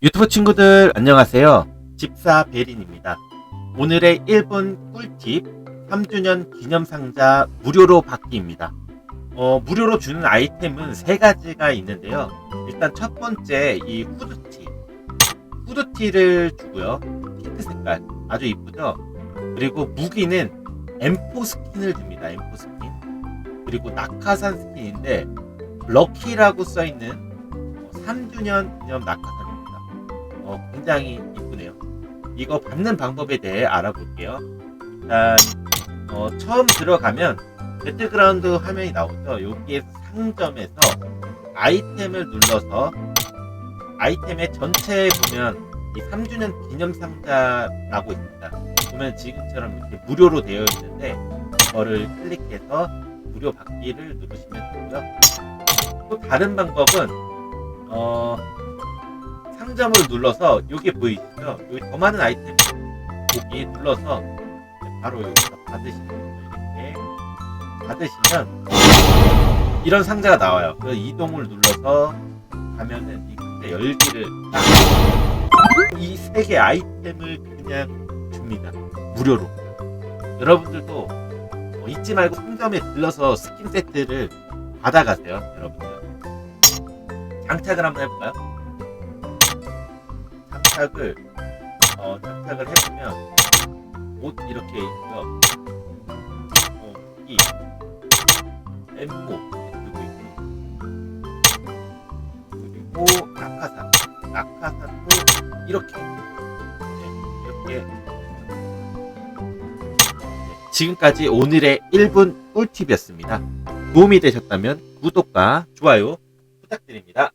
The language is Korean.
유튜브 친구들 안녕하세요. 집사 베린입니다. 오늘의 1분 꿀팁 3주년 기념 상자 무료로 받기입니다. 어, 무료로 주는 아이템은 세 가지가 있는데요. 일단 첫 번째 이 후드티. 후드티를 주고요. 핑크 색깔 아주 이쁘죠? 그리고 무기는 M4 스킨을 줍니다. M4 스킨. 그리고 낙하산 스킨인데 럭키라고 써 있는 3주년 기념 낙하산입니다. 어, 굉장히 이쁘네요. 이거 받는 방법에 대해 알아볼게요. 일단 어, 처음 들어가면 배틀그라운드 화면이 나오죠. 여기에 상점에서 아이템을 눌러서 아이템의 전체에 보면 이 3주년 기념 상자라고 있습니다. 보면 지금처럼 이렇게 무료로 되어 있는데 이거를 클릭해서 무료 받기를 누르시면 되고요. 또 다른 방법은 어, 상점을 눌러서 여기 보이시죠? 여기 더 많은 아이템 여기 눌러서 바로 여기서 받으시면. 이렇게 받으시면 이런 상자가 나와요. 그 이동을 눌러서 가면은 이 상자 열기를 이 세 개 아이템을 그냥 줍니다. 무료로. 여러분들도 어, 잊지 말고 상점에 들러서 스킨 세트를 받아가세요. 여러분들. 장착을 한번 해볼까요? 장착을 어, 장착을 해보면 옷 이렇게 있고요. 어, 이 엠모 들고 있고 그리고 낙하산 낙하산도 이렇게 네, 이렇게 네, 지금까지 오늘의 1분 꿀팁이었습니다. 도움이 되셨다면 구독과 좋아요 부탁드립니다.